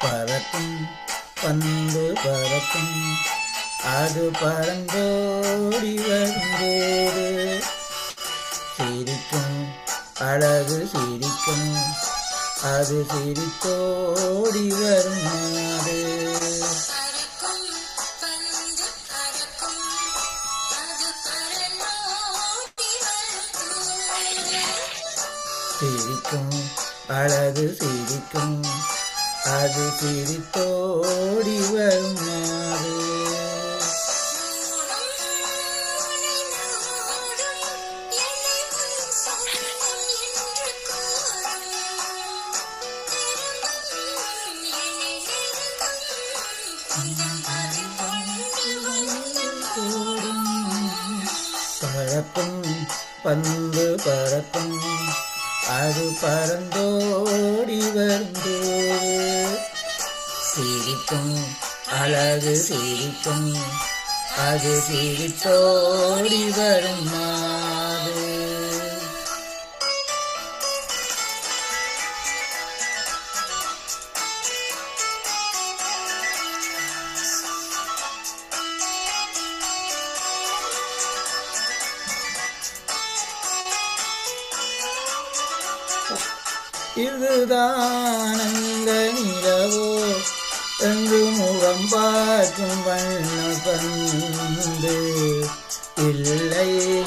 பறக்கும் பந்து பறக்கும். அது பறந்தோடி வந்தோடு சிரிக்கும் அழகு சிரிக்கும். அது சிரித்தோடி வருமாறு. சிரிக்கும் அழகு சிரிக்கும். அது சிரித்தோடி வரும் நாடு பறக்கும் பந்து பறக்கும் அது பறந்தோடி வந்து சிரிக்கும் அழகு சிரிக்கும் அது சிரித்தோடி வருமா? இதுதான் அந்த நிலவோ. என்று முகம் பார்க்கும் வண்ண பந்து. இல்லை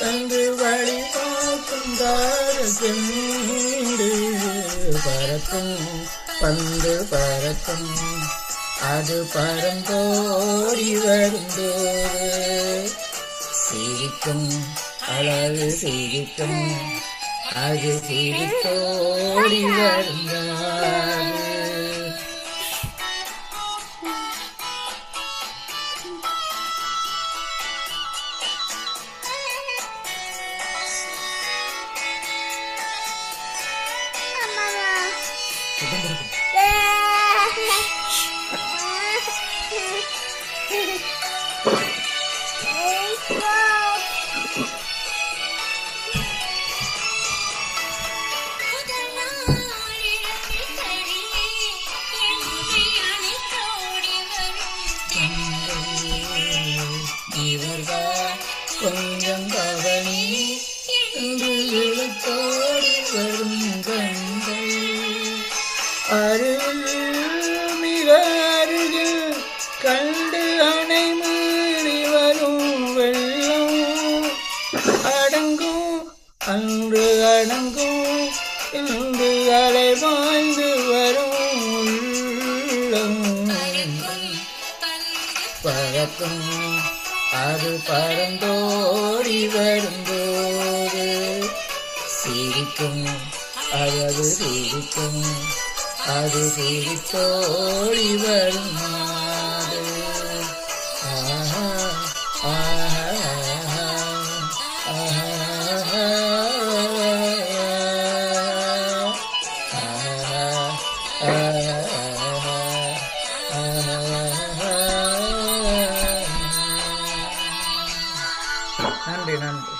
தந்து வழி பார்க்கும் தாரசெண்டு பறக்கும் பந்து பறக்கும் அது பறந்தோடி வருந்தோடு சிரிக்கும் அழகு சிரிக்கும். அது சிரித்தோடி வருந்தார் அருள் மிக அருகில் கண்டு அணை மீறி வரும் வெள்ளம். அடங்கும் அன்று அடங்கும் இன்று அலை பாய்ந்து வரும் உள்ளம். பறக்கும் அது பறந்தோடி வரும்போது. சிரிக்கும் அழகு சிரிக்கும். அது சிரித்தோடி வரும் நன்றி நன்றி.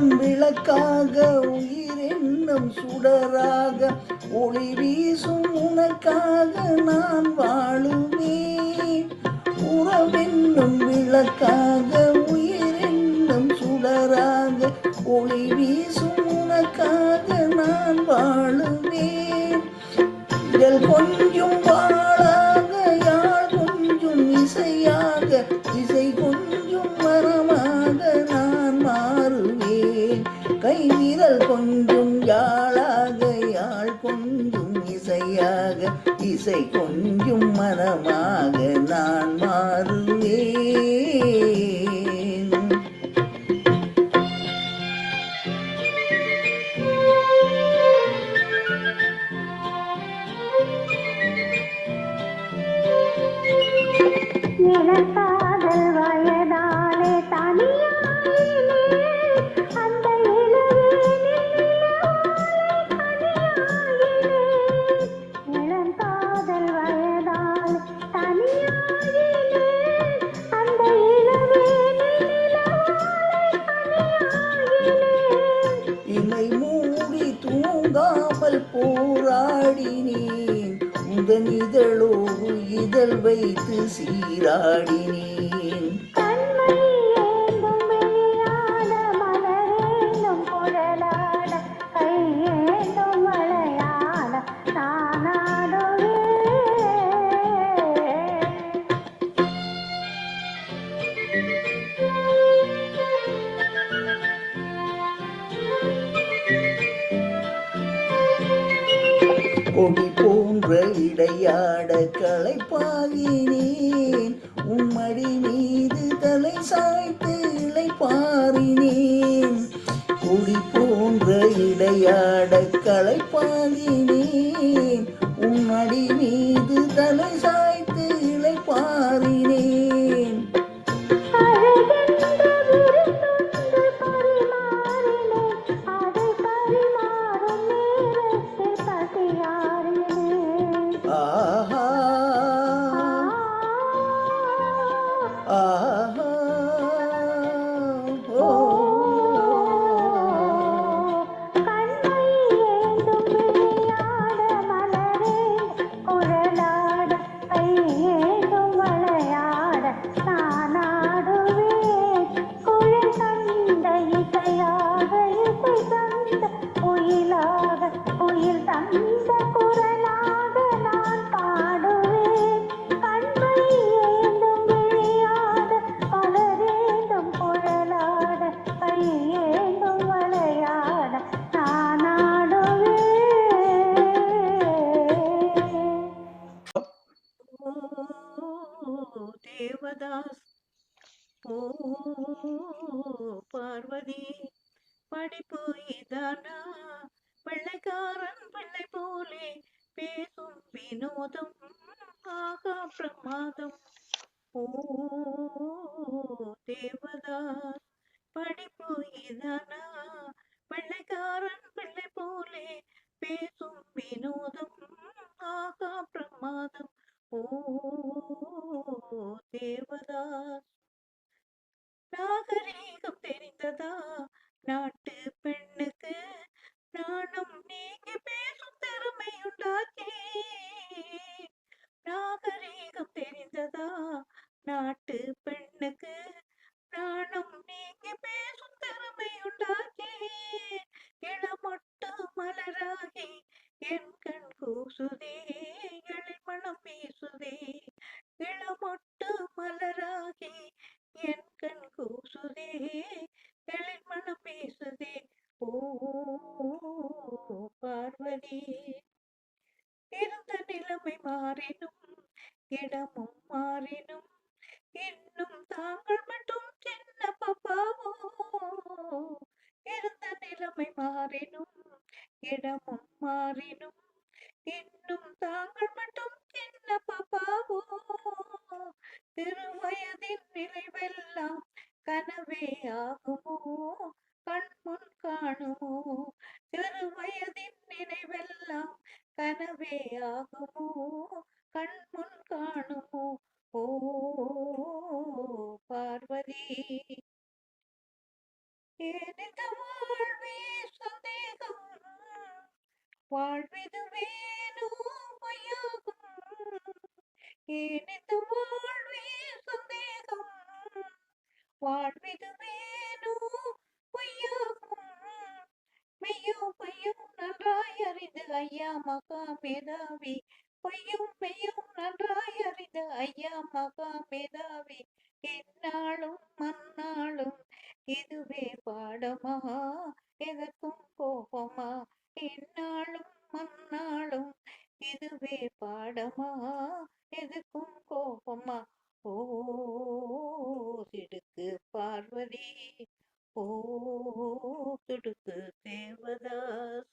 விளக்காக உயிர் என்னும் சுடராக ஒளி வீசும் உனக்காக நான் வாழுமே. உறவென்னும் விளக்காக உயிர் என்னும் சுடராக ஒளி வீசும் உனக்காக நான் வாழுவேன் இதழோடு இதழ் வைத்து சீராடினேன் கண்மை ஏந்தும் விளையாட இடையாட களைப்பாகினேன் உம்மடி மீது தலை சாய்த்து இளைப்பாறினேன் குடி போன்ற இடையாட களைப்பாகினேன் ah ஓ தேவதாஸ் ஓ பார்வதி படிப்பு இதானா வெள்ளைக்காரன் பிள்ளை போலே பேசும் வினோதம் ஆகா பிரமாதம் ஓ தேவதாஸ் படிப்பு இதானா வெள்ளைக்காரன் பிள்ளை போலே பேசும் வினோதம் ஆகா பிரமாதம் ஓ தேவதாஸ் நாகரீகம் தெரிந்ததா? நாட்டு பெண்ணுக்கு நானும் நீங்க பேசும் திறமையுண்டாக்கே. நாகரீகம் தெரிந்ததா? நாட்டு பெண் பேசுதே எழில் மனம் ஓ பார்வதி இருந்த நிலைமை மாறினும் இடமும் மாறினும் இன்னும் தாங்கள் மட்டும் சின்ன பாப்பாவோ? இருந்த நிலைமை மாறினும் இடமும் மாறினும் இன்னும் தாங்கள் மட்டும் சின்ன பாப்பாவோ? திருவயதின் நிலைவெல்லாம் கனவே ஆகுமோ? கண்முன் காணுமோ? சிறுவயதின் நினைவெல்லாம் கனவே ஆகுமோ? கண்முன் காணுமோ? ஓ பார்வதி. ஏனித வாழ்வே சந்தேகம்? வாழ்வித அறிந்து ஐயா மகா மேதாவி. பொய்யும் மெய்யும் நன்றாய் அறிந்து ஐயா மகா மேதாவி. என்னாலும் மன்னாலும் இதுவே பாடமா? எதற்கும் கோபமா? என்னாலும் மன்னாலும் இதுவே பாடமா? எதுக்கும் கோபமா? ஓ சிடுக்கு பார்வதி ஓ துடுக்கு தேவதாஸ்.